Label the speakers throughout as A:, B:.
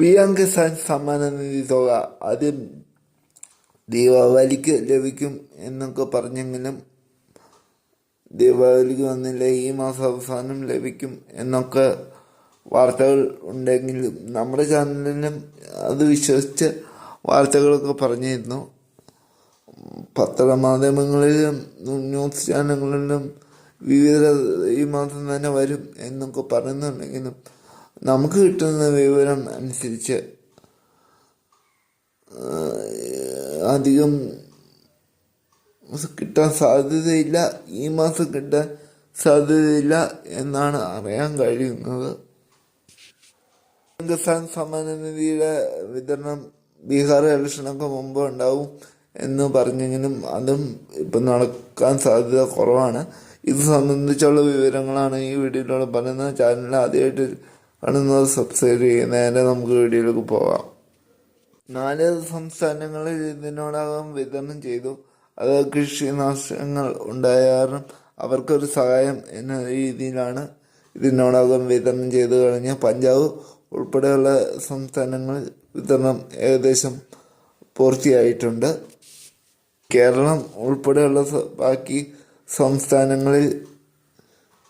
A: P സമ്മാന നിധി തുക ആദ്യം ദീപാവലിക്ക് ലഭിക്കും എന്നൊക്കെ പറഞ്ഞെങ്കിലും ദീപാവലിക്ക് വന്നില്ല ഈ മാസം അവസാനം ലഭിക്കും എന്നൊക്കെ വാർത്തകൾ ഉണ്ടെങ്കിലും നമ്മുടെ ചാനലിലും അത് വിശ്വസിച്ച് വാർത്തകളൊക്കെ പറഞ്ഞിരുന്നു. പത്രമാധ്യമങ്ങളിലും ന്യൂസ് ചാനലുകളിലും വിവിധ ഈ മാസം തന്നെ വരും എന്നൊക്കെ പറയുന്നുണ്ടെങ്കിലും നമുക്ക് കിട്ടുന്ന വിവരം അനുസരിച്ച് അധികം കിട്ടാൻ സാധ്യതയില്ല ഈ മാസം കിട്ടാൻ സാധ്യതയില്ല എന്നാണ് അറിയാൻ കഴിയുന്നത്. കിസാൻ സമ്മാന നിധിയുടെ വിതരണം ബീഹാർ ഇലക്ഷനൊക്കെ മുമ്പ് ഉണ്ടാവും എന്ന് പറഞ്ഞെങ്കിലും അതും ഇപ്പം നടക്കാൻ സാധ്യത കുറവാണ്. ഇത് സംബന്ധിച്ചുള്ള വിവരങ്ങളാണ് ഈ വീഡിയോയിലൂടെ പറയുന്നത്. ചാനൽ ആദ്യമായിട്ട് കാണുന്നത് സബ്സ്ക്രൈബ് ചെയ്യുക. നേരെ നമുക്ക് വീഡിയോയിലേക്ക് പോകാം നാല് സംസ്ഥാനങ്ങളിൽ ഇതിനോടകം വിതരണം ചെയ്തു. അത് കൃഷി നാശങ്ങൾ ഉണ്ടായാലും അവർക്കൊരു സഹായം എന്ന രീതിയിലാണ് ഇതിനോടകം വിതരണം ചെയ്തു കഴിഞ്ഞ. പഞ്ചാബ് ഉൾപ്പെടെയുള്ള സംസ്ഥാനങ്ങളിൽ വിതരണം ഏകദേശം പൂർത്തിയായിട്ടുണ്ട്. കേരളം ഉൾപ്പെടെയുള്ള ബാക്കി സംസ്ഥാനങ്ങളിൽ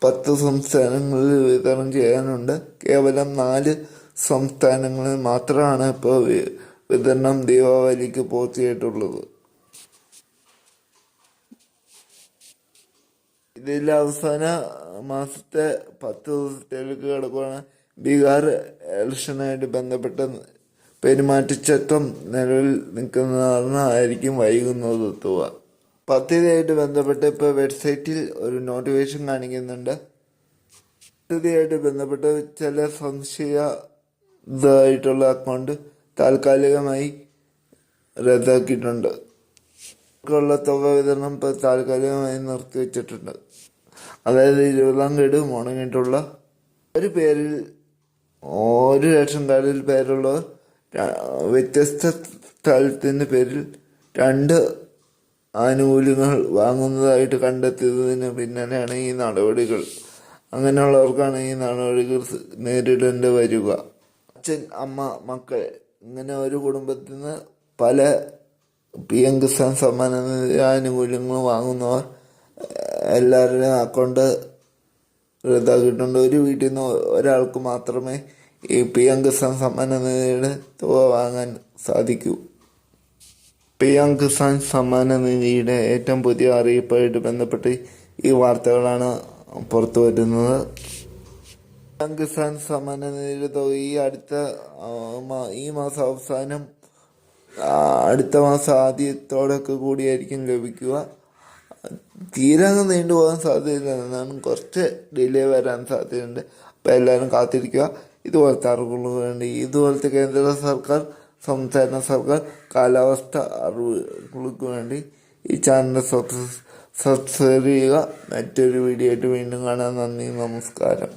A: പത്ത് സംസ്ഥാനങ്ങളിൽ വിതരണം ചെയ്യാനുണ്ട്. കേവലം നാല് സംസ്ഥാനങ്ങളിൽ മാത്രമാണ് ഇപ്പോൾ വിതരണം ദീപാവലിക്ക് പൂർത്തിയായിട്ടുള്ളത്. ഇതിൽ അവസാന മാസത്തെ പത്ത് ദിവസത്തിലേക്ക് കിടക്കുകയാണ് ബീഹാർ ഇലക്ഷനായിട്ട് ബന്ധപ്പെട്ട പെരുമാറ്റച്ചട്ടം നിലവിൽ നിൽക്കുന്നതായിരിക്കും വൈകുന്നത് എത്തുക പദ്ധതിയായിട്ട് ബന്ധപ്പെട്ട് ഇപ്പോൾ വെബ്സൈറ്റിൽ ഒരു നോട്ടിഫിക്കേഷൻ കാണിക്കുന്നുണ്ട്. പദ്ധതിയായിട്ട് ബന്ധപ്പെട്ട് ചില സംശയ ഇതായിട്ടുള്ള അക്കൗണ്ട് താൽക്കാലികമായി റദ്ദാക്കിയിട്ടുണ്ട്. ഉള്ള തുക വിതരണം ഇപ്പോൾ താൽക്കാലികമായി നിർത്തിവെച്ചിട്ടുണ്ട് അതായത് ഇരുപതാം ഗഡു മുടങ്ങിയിട്ടുള്ള ഒരു പേരിൽ ഒരു റേഷൻ കാർഡിൽ പേരുള്ളവർ വ്യത്യസ്ത സ്ഥലത്തിന്റെ പേരിൽ രണ്ട് ആനുകൂല്യങ്ങൾ വാങ്ങുന്നതായിട്ട് കണ്ടെത്തിയതിന് പിന്നാലെയാണ് ഈ നടപടികൾ. അങ്ങനെയുള്ളവർക്കാണ് ഈ നടപടികൾ നേരിടേണ്ടി വരിക. അച്ഛൻ അമ്മ മക്കൾ ഇങ്ങനെ ഒരു കുടുംബത്തിൽ നിന്ന് പല പി എം കിസാൻ സമ്മാന ആനുകൂല്യങ്ങൾ വാങ്ങുന്നവർ എല്ലാവരുടെയും അക്കൗണ്ട് റദ്ദാക്കിയിട്ടുണ്ട്. ഒരു വീട്ടിൽ നിന്ന് ഒരാൾക്ക് മാത്രമേ ഈ പി എം കിസാൻ സമ്മാന നിധിയുടെ തുക വാങ്ങാൻ സാധിക്കൂ. പി എം കിസാൻ സമ്മാന നിധിയുടെ ഏറ്റവും പുതിയ അറിയിപ്പായിട്ട് ബന്ധപ്പെട്ട് ഈ വാർത്തകളാണ് പുറത്തു വരുന്നത്. പിയാങ് കിസാൻ സമ്മാന നിധിയുടെ തുക ഈ അടുത്ത ഈ മാസം അവസാനം അടുത്ത മാസം ആദ്യത്തോടൊക്കെ കൂടിയായിരിക്കും ലഭിക്കുക. തീരെ അങ്ങ് നീണ്ടുപോകാൻ സാധ്യതയില്ല. എന്നാണ് കുറച്ച് ഡിലേ വരാൻ സാധ്യതയുണ്ട്. അപ്പോൾ എല്ലാവരും കാത്തിരിക്കുക. ഇതുപോലത്തെ അറിവുകൾക്ക് വേണ്ടി ഇതുപോലത്തെ കേന്ദ്ര സർക്കാർ സംസ്ഥാന സർക്കാർ കാലാവസ്ഥ അറിവുകൾക്ക് വേണ്ടി ഈ ചാനൽ സബ്സ്ക്രൈബ് ചെയ്യുക മറ്റൊരു വീഡിയോ ആയിട്ട് വീണ്ടും കാണാൻ നന്ദി നമസ്കാരം.